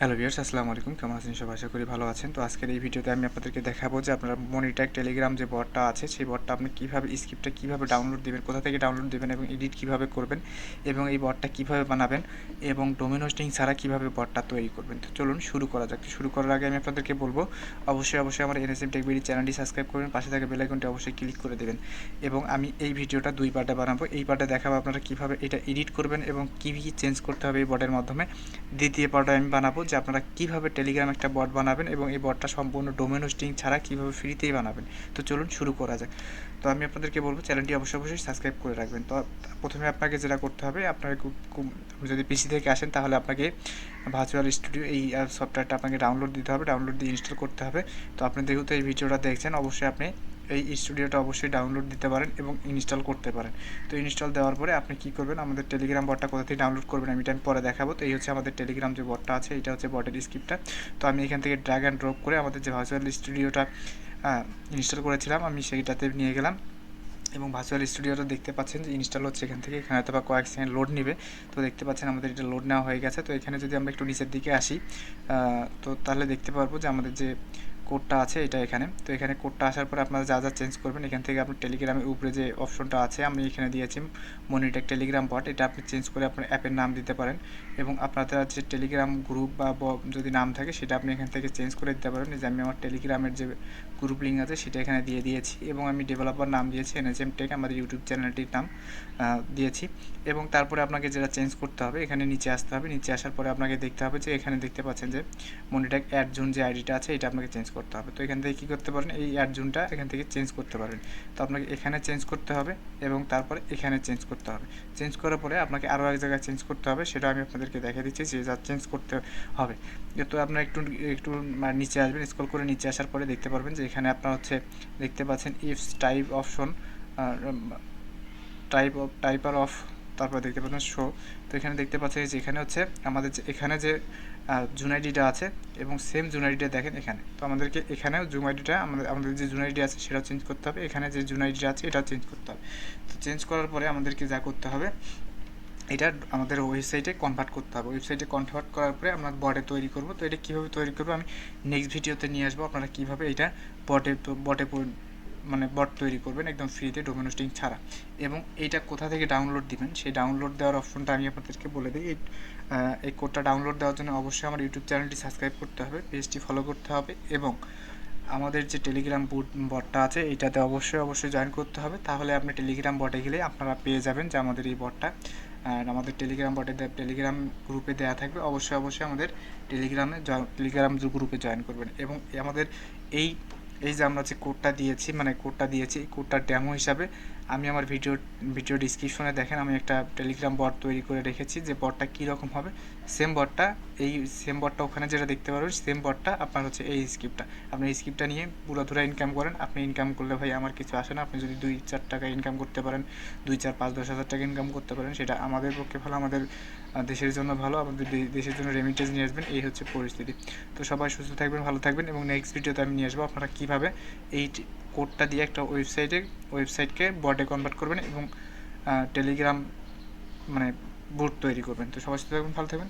Hello viewers আসসালামু আলাইকুম কেমন আছেন? সবাই আশা করি ভালো আছেন। তো আজকের এই ভিডিওতে আমি আপনাদেরকে দেখাবো যে আপনার মনিট্যাগ টেলিগ্রাম যে বটটা আছে, সেই বটটা আপনি কীভাবে স্ক্রিপ্টটা কীভাবে ডাউনলোড দেবেন, কোথা থেকে ডাউনলোড দেবেন এবং এডিট কীভাবে করবেন এবং এই বটটা কীভাবে বানাবেন এবং ডোমেন হোস্টিং ছাড়া কীভাবে বটটা তৈরি করবেন। তো চলুন শুরু করা যাক। শুরু করার আগে আমি আপনাদেরকে বলব, অবশ্যই অবশ্যই আমার এনএসএম টেকবিডি চ্যানেলটি সাবস্ক্রাইব করবেন, পাশে থাকা বেল আইকনটি অবশ্যই ক্লিক করে দেবেন এবং আমি এই ভিডিওটা দুই পার্টে বানাবো। এই পার্টে দেখাবো আপনারা কীভাবে এটা এডিট করবেন এবং কী কী চেঞ্জ করতে হবে এই বটের মাধ্যমে। দ্বিতীয় পার্টে আমি বানাবো যে আপনারা কীভাবে টেলিগ্রাম একটা বট বানাবেন এবং এই বটটা সম্পূর্ণ ডোমেন হোস্টিং ছাড়া কীভাবে ফ্রিতেই বানাবেন? তো চলুন শুরু করা যাক। তো আমি আপনাদেরকে বলব চ্যানেলটি অবশ্যই অবশ্যই সাবস্ক্রাইব করে রাখবেন। তো প্রথমে আপনাকে যেটা করতে হবে আপনাকে যদি পিসি থেকে আসেন, তাহলে আপনাকে ভার্চুয়াল স্টুডিও এই সফটওয়্যারটা আপনাকে ডাউনলোড দিতে হবে। ডাউনলোড দিয়ে ইনস্টল করতে হবে। তো আপনি যেহেতু এই ভিডিওটা দেখছেন, অবশ্যই আপনি এই স্টুডিওটা অবশ্যই ডাউনলোড দিতে পারেন এবং ইনস্টল করতে পারেন। তো ইনস্টল দেওয়ার পরে আপনি কী করবেন? আমাদের টেলিগ্রাম বটটা কোথা থেকে ডাউনলোড করবেন আমি এটা পরে দেখাবো। তো এই হচ্ছে আমাদের টেলিগ্রাম যে বটটা আছে, এটা হচ্ছে বটের স্ক্রিপ্টটা তো আমি এখান থেকে ড্র্যাগ অ্যান্ড ড্রপ করে আমাদের যে ভার্চুয়াল স্টুডিওটা ইনস্টল করেছিলাম, আমি সেইটাতে নিয়ে গেলাম। এবং ভার্চুয়াল স্টুডিওটা দেখতে পাচ্ছেন যে ইনস্টল হচ্ছে এখান থেকে। এখানে হয়তো বা কয়েক সেকেন্ড লোড নেবে। তো দেখতে পাচ্ছেন আমাদের এটা লোড নেওয়া হয়ে গেছে। তো এখানে যদি আমরা একটু নিচের দিকে আসি তো তাহলে দেখতে পারব যে আমাদের যে কোডটা আছে, এটা এখানে। তো এখানে কোডটা আসার পরে আপনারা যা যা চেঞ্জ করবেন, এখান থেকে আপনার টেলিগ্রামের উপরে যে অপশনটা আছে, আমি এখানে দিয়েছি মনিটেক টেলিগ্রাম বট এটা আপনি চেঞ্জ করে আপনার অ্যাপের নাম দিতে পারেন। এবং আপনাদের যে টেলিগ্রাম গ্রুপ বা যদি নাম থাকে, সেটা আপনি এখান থেকে চেঞ্জ করে দিতে পারেন। যে আমি আমার টেলিগ্রামের যে গ্রুপ লিঙ্ক আছে, সেটা এখানে দিয়ে দিয়েছি। এবং আমি ডেভেলপার নাম দিয়েছি এনএসএম টেক আমাদের ইউটিউব চ্যানেলটির নাম দিয়েছি। এবং তারপরে আপনাকে যেটা চেঞ্জ করতে হবে, এখানে নিচে আসতে হবে। নিচে আসার পরে আপনাকে দেখতে হবে যে, এখানে দেখতে পাচ্ছেন যে মনিটেক অ্যাড জোন যে আইডিটা আছে, এটা আপনাকে চেঞ্জ করতে হবে। তো এখান থেকে কী করতে পারেন? এই অ্যাড জোনটা এখান থেকে চেঞ্জ করতে পারেন। তো আপনাকে এখানে চেঞ্জ করতে হবে এবং তারপরে এখানে চেঞ্জ করতে হবে। চেঞ্জ করার পরে আপনাকে আরও এক জায়গায় চেঞ্জ করতে হবে, সেটা আমি আপনাদেরকে দেখে দিচ্ছি যে যা চেঞ্জ করতে হবে। তো আপনার একটু একটু নিচে আসবেন স্কল করে নিচে আসার পরে দেখতে পারবেন যে এখানে আপনার হচ্ছে দেখতে পাচ্ছেন ifs type option type of typer of তারপর দেখতে পাচ্ছেন শো তো এখানে দেখতে পাচ্ছেন যে এখানে হচ্ছে আমাদের যে এখানে যে জুন আইডিটা আছে এবং সেম জুন আইডিটা দেখেন এখানে। তো আমাদেরকে এখানেও জুম আইডিটা আমাদের আমাদের যে জুন আইডি আছে সেটাও চেঞ্জ করতে হবে। এখানে যে জুন আইডিটা আছে এটাও চেঞ্জ করতে হবে। তো চেঞ্জ করার পরে আমাদেরকে যা করতে হবে, এটা আমাদের ওয়েবসাইটে কনভার্ট করতে হবে। ওয়েবসাইটে কনভার্ট করার পরে আমরা বটে তৈরি করব। তো এটা কীভাবে তৈরি করব? আমি নেক্সট ভিডিওতে নিয়ে আসব। আপনারা কীভাবে এটা বটে বটে মানে বট তৈরি করবেন একদম ফ্রিতে ডোমেন হোস্টিং ছাড়া। এবং এইটা কোথা থেকে ডাউনলোড দিবেন, সেই ডাউনলোড দেওয়ার অপশনটা আমি আপনাদেরকে বলে দিই। এই কোডটা ডাউনলোড দেওয়ার জন্য অবশ্যই আমার ইউটিউব চ্যানেলটি সাবস্ক্রাইব করতে হবে পেজটি ফলো করতে হবে এবং আমাদের যে টেলিগ্রাম বুট বটটা আছে এইটাতে অবশ্যই অবশ্যই জয়েন করতে হবে। তাহলে আপনি টেলিগ্রাম বটে গেলে আপনারা পেয়ে যাবেন যে আমাদের এই বটটা আমাদের টেলিগ্রাম বটে টেলিগ্রাম গ্রুপে দেওয়া থাকবে, অবশ্যই অবশ্যই আমাদের টেলিগ্রামে টেলিগ্রাম গ্রুপে জয়েন করবেন। এবং আমাদের এই এই যে আমরা যে কোডটা দিয়েছি মানে কোডটা দিয়েছি এই কোডটার ড্যামো হিসাবে আমি আমার ভিডিও ভিডিও ডিসক্রিপশনে দেখেন, আমি একটা টেলিগ্রাম বট তৈরি করে রেখেছি যে বটটা কীরকম হবে। সেম বটটা এই সেম বটটা ওখানে যেটা দেখতে পারবেন সেম বটটা আপনার হচ্ছে এই স্ক্রিপ্টটা আপনি এই স্ক্রিপ্টটা নিয়ে পুরো ধরে ইনকাম করেন। আপনি ইনকাম করলে ভাই আমার কিছু আসে না। আপনি যদি দুই চার টাকা ইনকাম করতে পারেন, দুই চার পাঁচ দশ হাজার টাকা ইনকাম করতে পারেন, সেটা আমাদের পক্ষে ভালো, আমাদের দেশের জন্য ভালো, আমাদের দেশের জন্য রেমিটেন্স নিয়ে আসবেন, এই হচ্ছে পরিস্থিতি। তো সবাই সুস্থ থাকবেন, ভালো থাকবেন এবং নেক্সট ভিডিওতে আমি নিয়ে আসব আপনারা কীভাবে এই কোডটা দিয়ে একটা ওয়েবসাইটে ওয়েবসাইটকে বটে কনভার্ট করবেন এবং টেলিগ্রাম মানে বুট তৈরি করবেন। তো সবাই সাথে থাকবেন ভালো থাকবেন